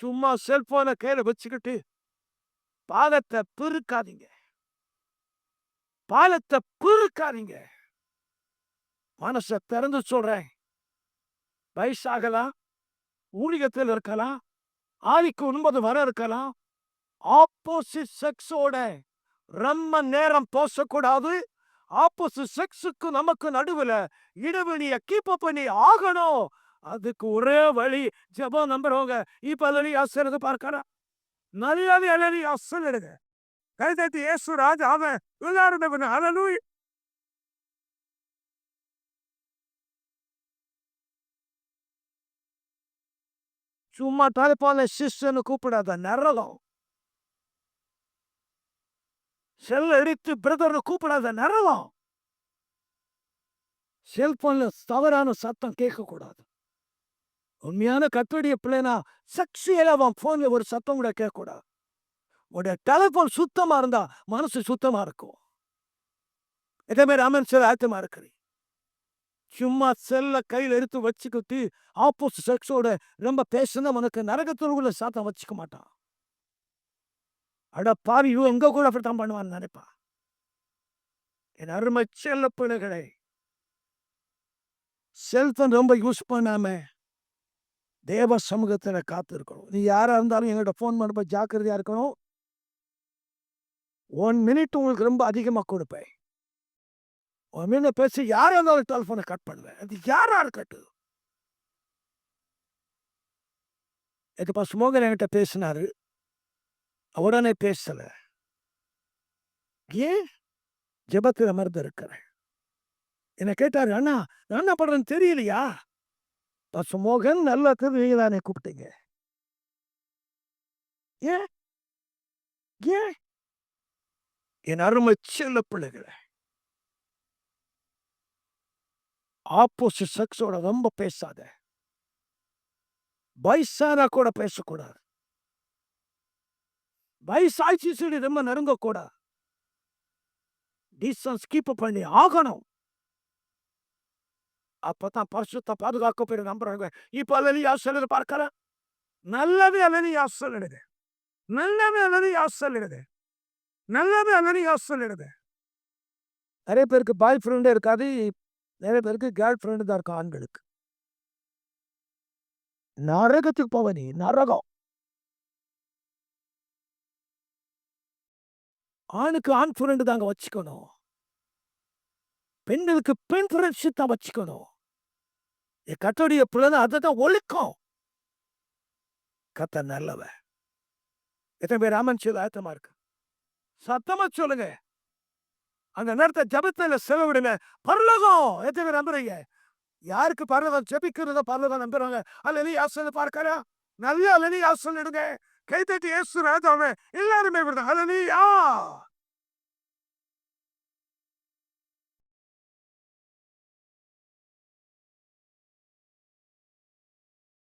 சும்மா செல்போனை கையில வச்சுக்கிட்டு பாலத்தை பெருக்காதீங்க. பாலத்தை பெருக்காதீங்க. மனசை திறந்து சொல்றேன். வயசாகலாம் ஊழியத்தில் இருக்கலாம் ஆதிக்கு ஒன்பது வர இருக்கலாம். ஆப்போசிட் செக்ஸோட ரொம்ப நேரம் பேசக்கூடாது. ஆப்போசிட் செக்ஸுக்கு நமக்கு நடுவுல இடைவெளியை கீப் பண்ணி ஆகணும். அதுக்கு ஒரே வழி ஜபம் நம்புறவங்க இப்ப அலறி அசரது பார்க்கலாம் நல்லது அலறி அசலிடுங்க கைதட்டி இயேசு ராஜா அவன் விளையாடுனவன் அலலூய் சும்மா தலைப்பான சிஸ்டன்னு கூப்பிடாத நரகம். செல் அடித்து பிரதர்னு கூப்பிடாத நரகம். செல்போன்ல தவறான சத்தம் கேட்கக்கூடாது. உண்மையான கத்தோடைய பிள்ளைனா சக்சியில அவன் போன்ல ஒரு சத்தம் கூட கேட்கக்கூடாது. உடைய டெலிஃபோன் சுத்தமா இருந்தா மனசு சுத்தமா இருக்கும். இதே மாதிரி அமன் சில ஆத்தமா இருக்கிறேன் சும்மா செல்ல கையில எடுத்து வச்சுக்கிட்டு ஆப்போசிட் செக்ஸோட ரொம்ப பேசுனா உனக்கு நரகத்துக்குள்ள சாத்தம் வச்சுக்க மாட்டான். அட பாவி இவன் எங்க கூட அப்படித்தான் பண்ணுவான்னு நினைப்பா. என் அருமை செல்ல பிள்ளைகளை. செல்போன் ரொம்ப யூஸ் பண்ணாமல் தேவ சமூகத்தில் காத்து இருக்கணும் நீ யாரா இருந்தாலும் எங்கள்கிட்ட ஃபோன் பண்ணப்ப ஜாக்கிரதையா இருக்கணும். ஒன் மினிட் உங்களுக்கு ரொம்ப அதிகமாக கொடுப்பேன். ஒன் மினிட் பேசி யாரா இருந்தாலும் டெலிஃபோனை கட் பண்ணுவேன். அது யாராக இருக்கட்டும். இதுப்பா சுமோகன் என்கிட்ட பேசினாரு. உடனே பேசலை. ஏன்? ஜெபத்தில் அமர்ந்து இருக்கிறேன் என்னை கேட்டார் அண்ணா நான் என்ன பண்ணுறேன்னு தெரியலையா? பசுமோகன் நல்ல நீங்க தானே கூப்பிட்டீங்க. ஏன்? ஏன்? என் அருமை செல்ல பிள்ளைகளை. ஆப்போசிட் செக்ஸோட ரொம்ப பேசாத. வயசானா கூட பேசக்கூடாது. வயசாய்ச்சி சொல்லி ரொம்ப நெருங்கக்கூடாது. டீசன்ஸ் கீப் பண்ணி ஆகணும். அப்பதான் பரிசுத்த பாதுகாக்கப்படும் நம்புறாங்க இப்ப அலனியா சொல்லுது பார்க்கற? நல்லவே நல்லது அல்லது யாசல் எழுது நல்லது அல்லது யாசல் எழுது நிறைய பேருக்கு பாய் ஃப்ரெண்டே இருக்காது நிறைய பேருக்கு கேர்ள் ஃப்ரெண்டு தான் இருக்கும் ஆண்களுக்கு. நரகத்துக்கு போவ நீ நரகம். ஆணுக்கு ஆண் ஃப்ரெண்டு தாங்க வச்சுக்கணும். பெண்களுக்கு பெண் புரட்சி தான் வச்சுக்கணும். என் கத்தோடைய பிள்ளை அதை தான் ஒழுக்கம். கத்த நல்லவ எத்தனை பேர் அமன் சொல்ல ஆயத்தமா இருக்கு? சத்தமா சொல்லுங்க. அந்த நேரத்தை ஜபத்துல செலவிடுங்க. பரலோகம்! எத்தனை பேர் நம்புறீங்க? யாருக்கு பரலோகம்? ஜபிக்கிறதோ பரலோகம் நம்புறாங்க. அல்லது யாசனை பார்க்கறா? அல்ல அல்லது யாசனை எடுங்க கைத்தட்டி ஏசு ராஜாவே எல்லாருமே விடுங்க. அல்லது யா!